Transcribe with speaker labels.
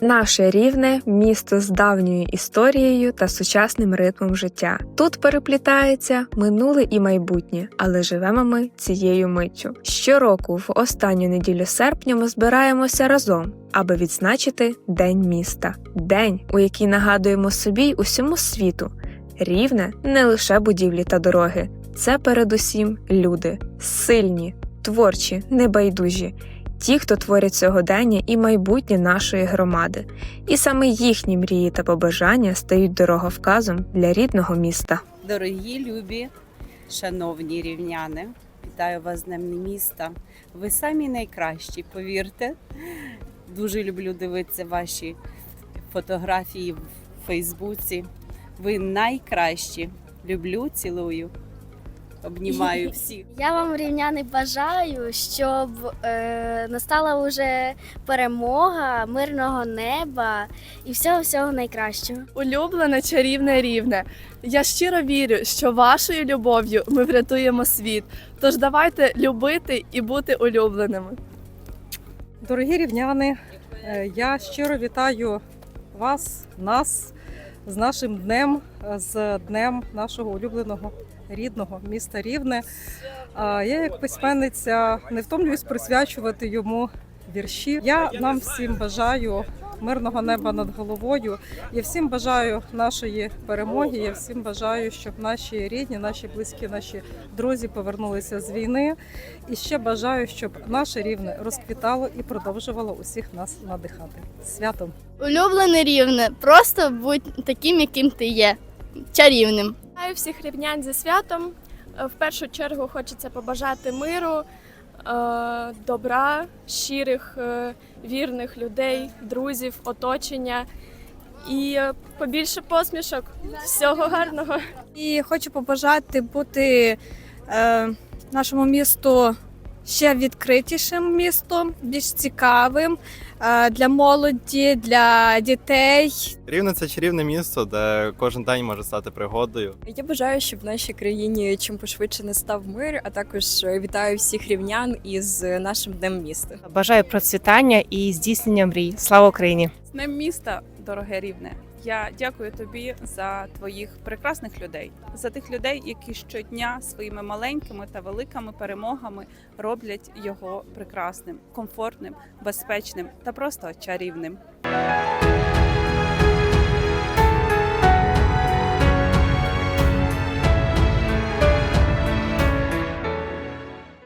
Speaker 1: Наше рівне місто з давньою історією та сучасним ритмом життя. Тут переплітається минуле і майбутнє, але живемо ми цією миттю. Щороку, в останню неділю серпня, ми збираємося разом, аби відзначити День міста, день, у який нагадуємо собі усьому світу. Рівне не лише будівлі та дороги, це передусім люди, сильні, творчі, небайдужі, ті, хто творять сьогодення і майбутнє нашої громади. І саме їхні мрії та побажання стають дороговказом для рідного міста.
Speaker 2: Дорогі любі, шановні рівняни, вітаю вас з Днем міста. Ви самі найкращі, повірте. Дуже люблю дивитися ваші фотографії в Фейсбуці. Ви найкращі. Люблю, цілую, обнімаю всіх.
Speaker 3: Я вам рівняни бажаю, щоб е, настала вже перемога, мирного неба і всього всього найкращого.
Speaker 4: Улюблене чарівне рівне. Я щиро вірю, що вашою любов'ю ми врятуємо світ. Тож давайте любити і бути улюбленими.
Speaker 5: Дорогі рівняни, е, я щиро вітаю вас, нас з нашим днем, з днем нашого улюбленого рідного міста Рівне. Я, як письменниця, не втомлююсь присвячувати йому вірші. Я нам всім бажаю мирного неба над головою. Я всім бажаю нашої перемоги. Я всім бажаю, щоб наші рідні, наші близькі, наші друзі повернулися з війни. І ще бажаю, щоб наше рівне розквітало і продовжувало усіх нас надихати. Святом!
Speaker 3: Улюблене рівне, просто будь таким, яким ти є, чарівним.
Speaker 4: Всіх рівнян зі святом. В першу чергу хочеться побажати миру, добра, щирих, е, вірних людей, друзів, оточення і е, побільше посмішок. Всього гарного.
Speaker 6: І хочу побажати бути е, нашому місту ще відкритішим містом, більш цікавим е, для молоді, для дітей.
Speaker 7: Рівне це чарівне місто, де кожен день може стати пригодою.
Speaker 8: Я бажаю, щоб в нашій країні чим пошвидше настав мир, а також вітаю всіх рівнян із нашим днем міста.
Speaker 9: Бажаю процвітання і здійснення мрій. Слава Україні!
Speaker 10: З Днем міста, дороге рівне. Я дякую тобі за твоїх прекрасних людей, за тих людей, які щодня своїми маленькими та великими перемогами роблять його прекрасним, комфортним, безпечним та просто чарівним.